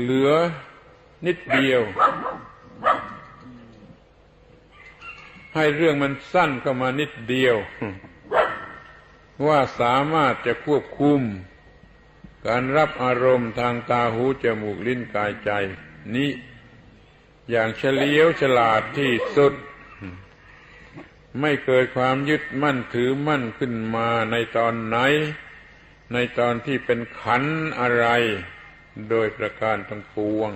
เหลือนิดเดียว ให้เรื่องมันสั้นเข้ามานิดเดียว ว่าสามารถจะควบคุม การรับอารมณ์ทางตาหูจมูกลิ้นกายใจ นี้ อย่างเฉลียวฉลาดที่สุด ไม่เกิดความยึดมั่นถือมั่นขึ้นมาในตอนไหน ในตอนที่เป็นขันอะไร โดยประการทั้งปวง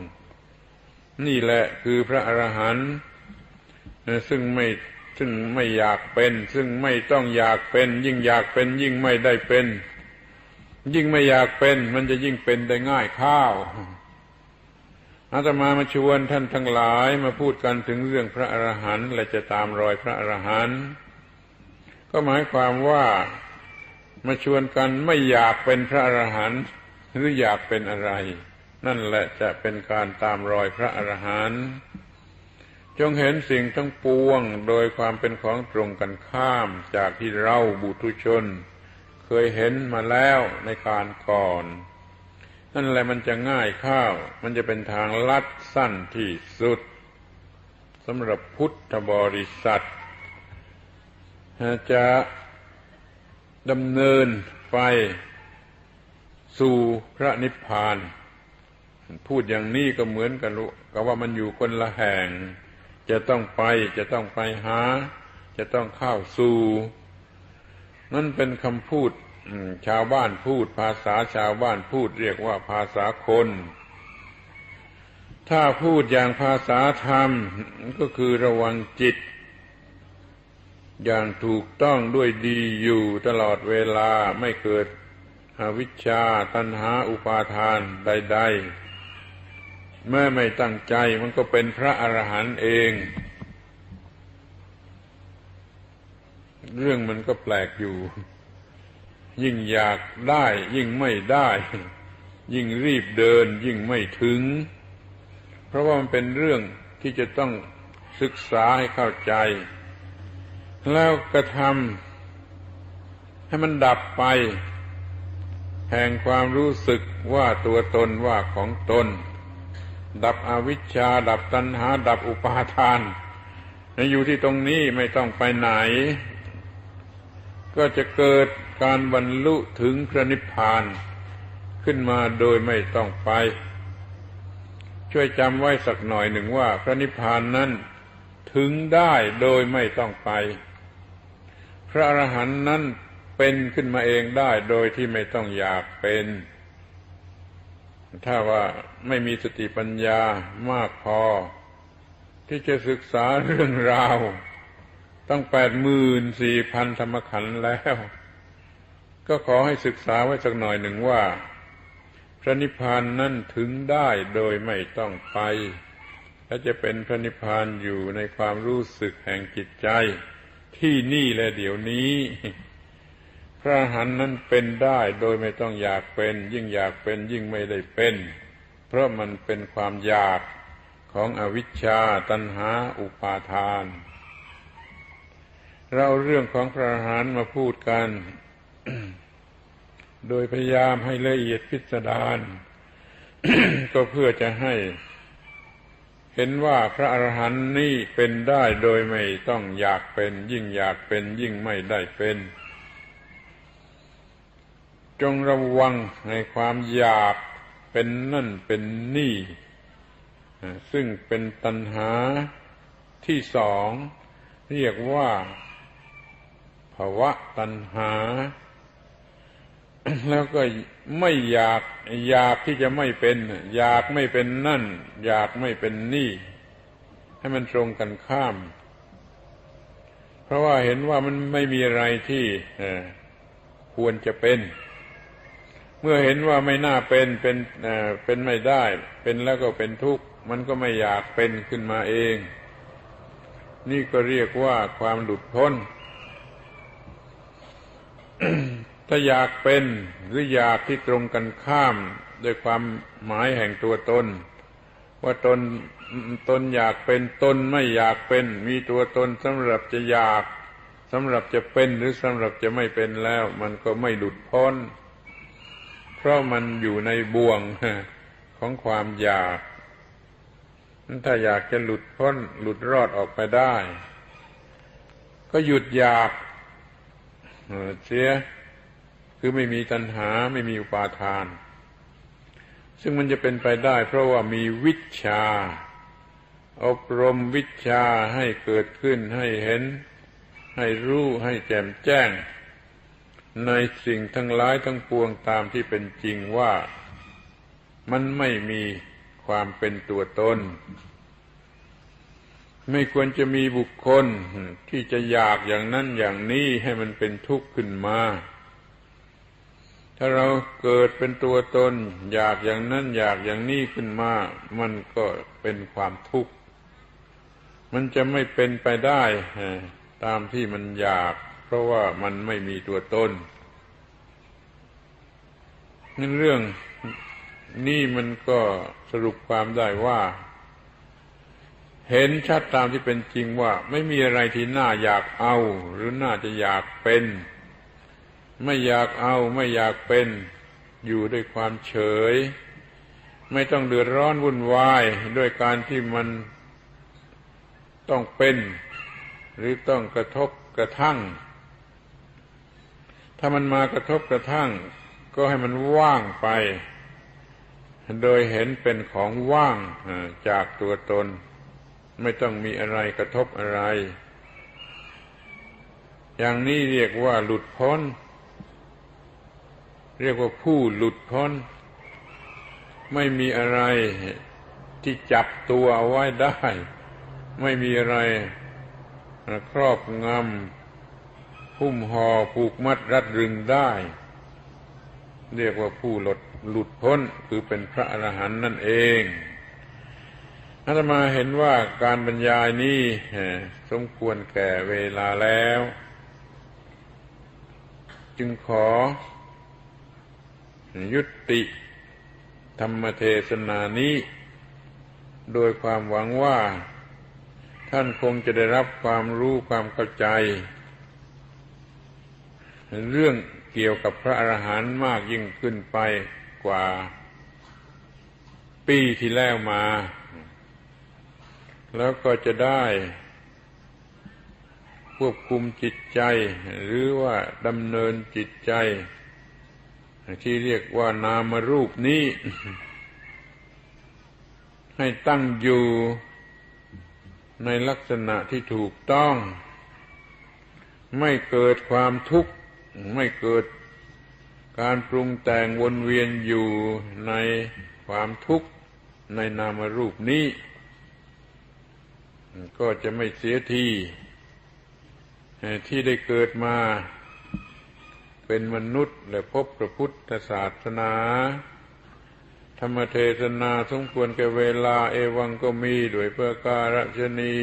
นี่แหละคือพระอรหันต์ซึ่งไม่ซึ่งไม่อยากเป็น ซึ่งไม่ต้องอยากเป็น ยิ่งอยากเป็น ยิ่งไม่ได้เป็น ยิ่งไม่อยากเป็น มันจะยิ่งเป็นได้ง่ายข้าวอาตมามาชวนท่านทั้งหลายมาพูดกันถึงเรื่องพระอรหันต์และจะตามรอยพระอรหันต์ก็หมายความว่ามาชวนกันไม่อยากเป็นพระอรหันต์ หรืออยากเป็นอะไร นั่นแหละจะเป็นการตามรอยพระอรหันต์จงเห็นสิ่งทั้งปวงโดยความเป็นของตรงกันข้ามจากที่เราบุตุชน เคยเห็นมาแล้วในการก่อน นั่นแหละมันจะง่ายข้าว มันจะเป็นทางลัดสั้นที่สุดสำหรับพุทธบริษัท จะดำเนินไป สู่พระนิพพาน พูดอย่างนี้ก็เหมือนกันกับว่ามันอยู่คนละแห่ง จะต้องไปจะต้องไปหา จะต้องเข้าสู่นั่นเป็นคำพูดชาวบ้านพูดภาษาชาวบ้านพูดเรียกว่าภาษาคน ถ้าพูดอย่างภาษาธรรมก็คือระวังจิต อย่างถูกต้องด้วยดีอยู่ตลอดเวลาไม่เกิด อวิชชาตัณหาอุปาทานใด ๆ เมื่อไม่ตั้งใจมันก็เป็นพระอรหันต์เอง เรื่องมันก็แปลกอยู่ ยิ่งอยากได้ ยิ่งไม่ได้ ยิ่งรีบเดิน ยิ่งไม่ถึง เพราะว่ามันเป็นเรื่องที่จะต้องศึกษาให้เข้าใจ แล้วกระทำให้มันดับไป แห่งความรู้สึกว่าตัวตนว่าของตน ดับอวิชชา ดับตัณหา ดับอุปาทานอยู่ที่ตรงนี้ไม่ต้องไปไหน ก็จะเกิดการบรรลุถึงพระนิพพานขึ้นมาโดยไม่ต้องไป ช่วยจำไว้สักหน่อยหนึ่งว่าพระนิพพานนั้นถึงได้โดยไม่ต้องไป พระอรหันต์นั้น เป็นขึ้นมาเองได้โดยที่ไม่ต้องอยากเป็น ถ้าว่าไม่มีสติปัญญามากพอ ที่จะศึกษาเรื่องราว ตั้งแปดหมื่นสี่พันธรรมขันธ์แล้ว ก็ขอให้ศึกษาไว้สักหน่อยหนึ่งว่า พระนิพพานนั่นถึงได้โดยไม่ต้องไป และจะเป็นพระนิพพานอยู่ในความรู้สึกแห่งจิตใจ ที่นี่และเดี๋ยวนี้ พระหันนั้นเป็นได้โดยไม่ต้องอยากเป็น ยิ่งอยากเป็นยิ่งไม่ได้เป็น เพราะมันเป็นความอยากของอวิชชาตัณหาอุปาทาน เราเรื่องของพระหันมาพูดกัน โดยพยายามให้ละเอียดพิสดารก็เพื่อจะให้เห็นว่าพระอรหันต์นี่เป็นได้โดยไม่ต้องอยากเป็น ยิ่งอยากเป็นยิ่งไม่ได้เป็น จงระวังในความอยากเป็นนั่นเป็นนี่ ซึ่งเป็นตัณหาที่สอง เรียกว่าภาวะตัณหา แล้วก็ไม่อยากอยากที่จะไม่เป็น อยากไม่เป็นนั่น อยากไม่เป็นนี่ ให้มันตรงกันข้าม เพราะว่าเห็นว่ามันไม่มีอะไรที่ควรจะเป็น เมื่อเห็นว่าไม่น่าเป็นเป็นเป็นไม่ได้ เป็นแล้วก็เป็นทุกข์ มันก็ไม่อยากเป็นขึ้นมาเอง นี่ก็เรียกว่าความหลุดพ้น ถ้าอยากเป็นหรืออยากที่ตรงกันข้ามด้วยความหมายแห่งตัวตน ว่าตนตนอยากเป็นตนไม่อยากเป็น มีตัวตนสำหรับจะอยากสำหรับจะเป็นหรือสำหรับจะไม่เป็นแล้ว มันก็ไม่หลุดพ้น เพราะมันอยู่ในบ่วงขของความอยากถ้าอยากจะหลุดพ้นหลุดรอดออกไปได้ ก็หยุดอยากเสียคือไม่มีตัณหาไม่มีอุปาทาน ซึ่งมันจะเป็นไปได้ เพราะว่ามีวิชา อบรมวิชาให้เกิดขึ้นให้เห็น ให้รู้ให้แจ่มแจ้ง ในสิ่งทั้งหลายทั้งปวงตามที่เป็นจริงว่ามันไม่มีความเป็นตัวตน ไม่ควรจะมีบุคคลที่จะอยากอย่างนั้นอย่างนี้ให้มันเป็นทุกข์ขึ้นมา ถ้าเราเกิดเป็นตัวตน อยากอย่างนั้นอยากอย่างนี้ขึ้นมา มันก็เป็นความทุกข์ มันจะไม่เป็นไปได้ตามที่มันอยาก ราะว่ามันไม่มีตัวตนนั่นเรื่องนี่มันก็สรุปความได้ว่า เห็นชัดตามที่เป็นจริงว่า ไม่มีอะไรที่น่าอยากเอา หรือน่าจะอยากเป็น ไม่อยากเอาไม่อยากเป็น อยู่ด้วยความเฉย ไม่ต้องเดือดร้อนวุ่นวายด้วยการที่มันต้องเป็น หรือต้องกระทบกระทั่ง ถ้ามันมากระทบกระทั่ง ก็ให้มันว่างไป โดยเห็นเป็นของว่างจากตัวตน ไม่ต้องมีอะไรกระทบอะไร อย่างนี้เรียกว่าหลุดพ้น เรียกว่าผู้หลุดพ้น ไม่มีอะไรที่จับตัวเอาไว้ได้ ไม่มีอะไรครอบงำ พุ่มห่อผูกมัดรัดรึงได้ เรียกว่าผู้หลุดหลุดพ้นคือเป็นพระอรหันต์นั่นเองอาตมาเห็นว่าการบรรยายนี้สมควรแก่เวลาแล้ว จึงขอ ยุติธรรมเทศนานี้ โดยความหวังว่า ท่านคงจะได้รับความรู้ความเข้าใจ เรื่องเกี่ยวกับพระอรหันต์มากยิ่งขึ้นไปกว่าปีที่แล้วมา แล้วก็จะได้ควบคุมจิตใจ หรือว่าดำเนินจิตใจ ที่เรียกว่านามรูปนี้ ให้ตั้งอยู่ในลักษณะที่ถูกต้อง ไม่เกิดความทุกข์ ไม่เกิดการปรุงแต่งวนเวียนอยู่ในความทุกข์ในนามรูปนี้ ก็จะไม่เสียทีที่ได้เกิดมาเป็นมนุษย์และพบพระพุทธศาสนา ธรรมเทศนาสมควรแก่เวลาเอวังก็มีด้วยเพื่อการชนี